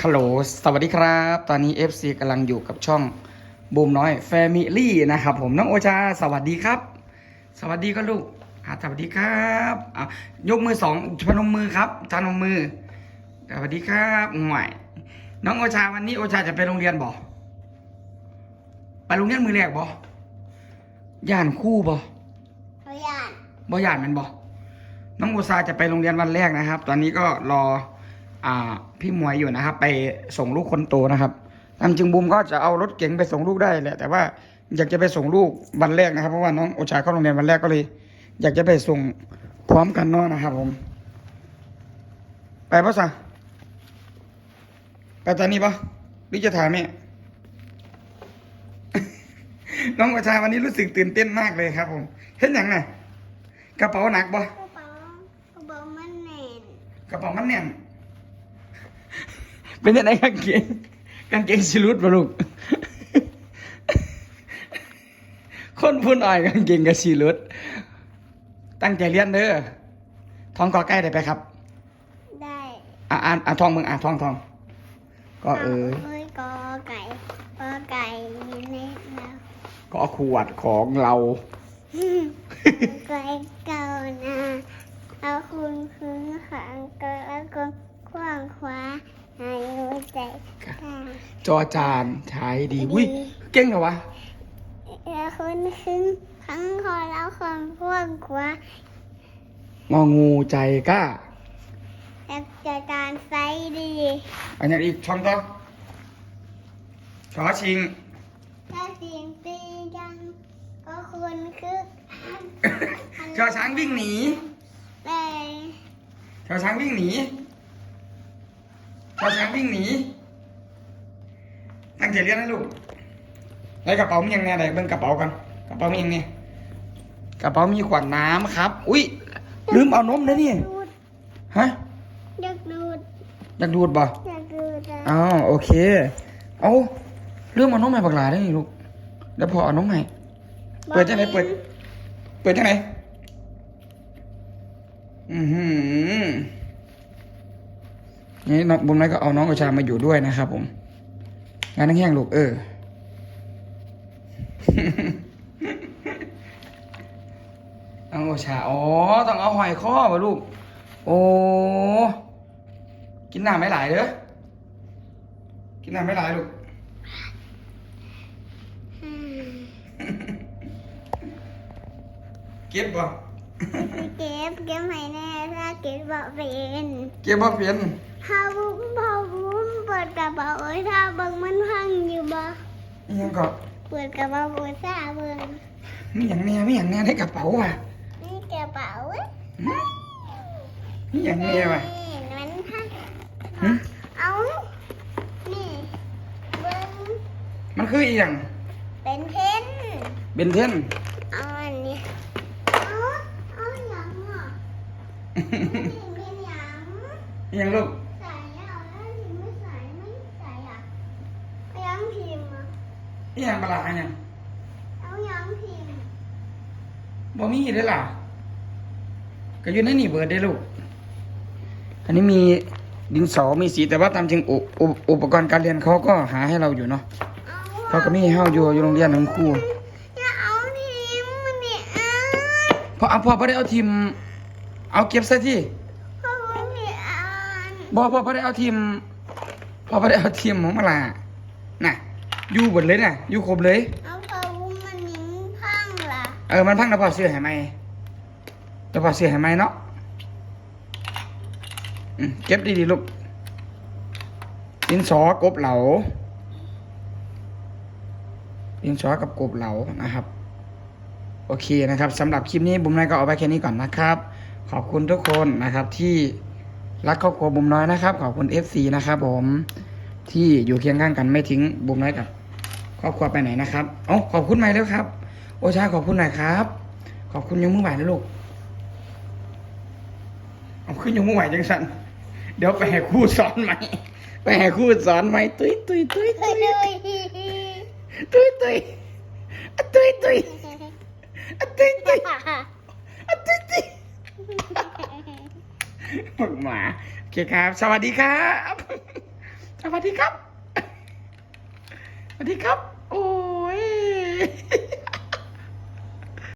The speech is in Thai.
ฮัลโหล สวัสดีครับ ตอนนี้ FC กำลังอยู่กับช่องบูมน้อย Family นะครับผมน้องโอชา สวัสดีครับ สวัสดีก็ลูกอะสวัสดีครับอะยกมือสองพนมมือครับจานมมือ สวัสดีครับห่วยน้องโอชาวันนี้โอชาจะไปโรงเรียนบ่ไปโรงเรียนมือแรกบ่ย่านคู่บ่เขาอยากบ่ย่านแมันบ่น้องโอซาจะไปโรงเรียนวันแรกนะครับ ตอนนี้ก็รออ่า พี่หมวยอยู่นะครับ ไปส่งลูกคนโตนะครับตามจริงบูมก็จะเอารถเก๋งไปส่งลูกได้แหละแต่ว่าอยากจะไปส่งลูกวันแรกนะครับ เพราะว่าน้องโอชาเข้าโรงเรียนวันแรกก็เลย อยากจะไปส่งพร้อมกันเนาะนะครับ ผม ไปปะซะไปตอนนี้ปะหรือจะถามแม่น้องโอชาวันนี้รู้สึกตื่นเต้นมากเลยครับ ผมเห็นอย่างไงกระเป๋าหนักปะกระเป๋ากระเป๋ามันแน่นกระเป๋ามันแน่น เป็นยังไงกางเกงกางเกงชิลุดปะลูก คนพูดอ่อยกางเกงกับชิลุดตั้งใจเรียนเด้อท้องกอใกล้ได้ไปครับ ได้อ่าอ่านอ่านทองมึงอ่านทองทองก็เออเอ้ยกอไก่กอไก่มีเล็บแล้วก็ขวดของเราไก่เก่านะเอาคุณคืนขังก็แล้วก็ขว้างขวาให้รู้ใจกล้า จอจานใช้ดีอุ้ยเก่งเหรอวะแล้วคุณคืนขังคอแล้วคนขว้างขวางองูใจกล้าแล้วจะการไซดีอันนี้อีกช่องต่อชอชิงถ้าเสียงตีดังก็คุณคือชอช้างวิ่งหนีเลยชอช้างวิ่งหนีชอช้างวิ่งหนี ตั้งใจเรียนนะลูกในกระเป๋ามีอย่างไงไหนเบิ่งกระเป๋ากันกระเป๋ามีอย่างไงกระเป๋ามีขวดน้ำครับ อุ้ยลืมเอานมนะนี่ดูดฮะอยากดูดอยากดูดบ่อยากดูดอะอ้าวโอเค เอาลืมเอานมให้บักหลาได้นี่ลูกเดี๋ยวพอเอานมให้เปิดจังไหนเปิด เปิดจังไหนอือหือนี่น้องบุญน้อยก็เอาน้องกระชามาอยู่ด้วยนะครับผม งานนั่งแห้งลูกเออน้องโอชาอ๋อ ต้องเอาหอยข้อมาลูก โอ้ กินน้ำไม่หลายเด้อ กินน้ำไม่หลายลูกอืมเก็บบ่เก็บเก็บให้แน่ถ้าเก็บบอกเป็น เก็บบ่เป็นถ้าบุ้มพอบุ้มเปิ ดกระเป๋าเอ้ยถ้าเบิ่งมันพังอยู่บ่มีหยังก็เปิดกระเป๋าเปิดซ่าเบิ่งมีหยังแน่มีหยังแน่ในกระเป๋าว่ะนี่กระเป๋าเอ้ยมีหยังแน่ว่ะนี่มันพังหึเอานี่เบิ่งมันคืออีหยังเป็นเพนเบนเทน เอาอันนี้เอาเอาหยังอะนี่เป็นหยัง อีหยังลูก ใส่เอาแล้วถึงไม่ใส่ไม่ใส่อะเอายังพิมพ์อะ อีหยังบลาอีหยังเอายังพิมพ์บ่มีเด้อล่ะก็อยู่ในนี่เบิดได้อลูก อันนี้มีดินสอมีสีแต่ว่าตามจริงอุอุอุปกรณ์การเรียนเขาก็หาให้เราอยู่เนาะเอาเขาก็มีให้เฮาอยู่อยู่โรงเรียนทั้งคู่อย่าเอาพิมพ์มันเนี่ยอะพอเอาพ่อบ่ได้เอาทีม เอาเก็บซะที่เพราะว่าพี่อ่านบ่พ่อบ่ได้เอาทีมพ่อบ่ได้เอาทีมของมาลาน่ะ อยู่เบิดเลยน่ะอยู่ครบเลย เอาเพราะว่ามันยิ้มพังล่ะเออมันพังแล้วพอซื้อให้ไหมแล้วพอซื้อให้ไหมเนาะอืมเก็บดีๆลูกดินสอกบเหลาดินสอกับกบเหลานะครับ โอเคนะครับสำหรับคลิปนี้บุ๋มน้อยก็เอาไปแค่นี้ก่อนนะครับ ขอบคุณทุกคนนะครับที่รักครอบครัวบุ๋มน้อยนะครับ ขอบคุณ FC นะครับผม ที่อยู่เคียงข้างกันไม่ทิ้งบุ๋มน้อยกับครอบครัวไปไหนนะครับเอ้าขอบคุณใหม่แล้วครับ โอชาขอบคุณหน่อยครับ ขอบคุณยกมือไหวนะลูกเอาขึ้นยกมือไหวจังสันเดี๋ยวไปห้ครูสอนใหมไปห้ครูสอนใหมตุ้ยตุ้ยตุ้ยตุ้ยตุ้ยตุ้ยตุ้ยตุ้ยตุ้ยตุ้ยตุ้ยตุยหมกหมาโอเคครับ สวัสดีครับ สวัสดีครับ สวัสดีครับ โอ้ย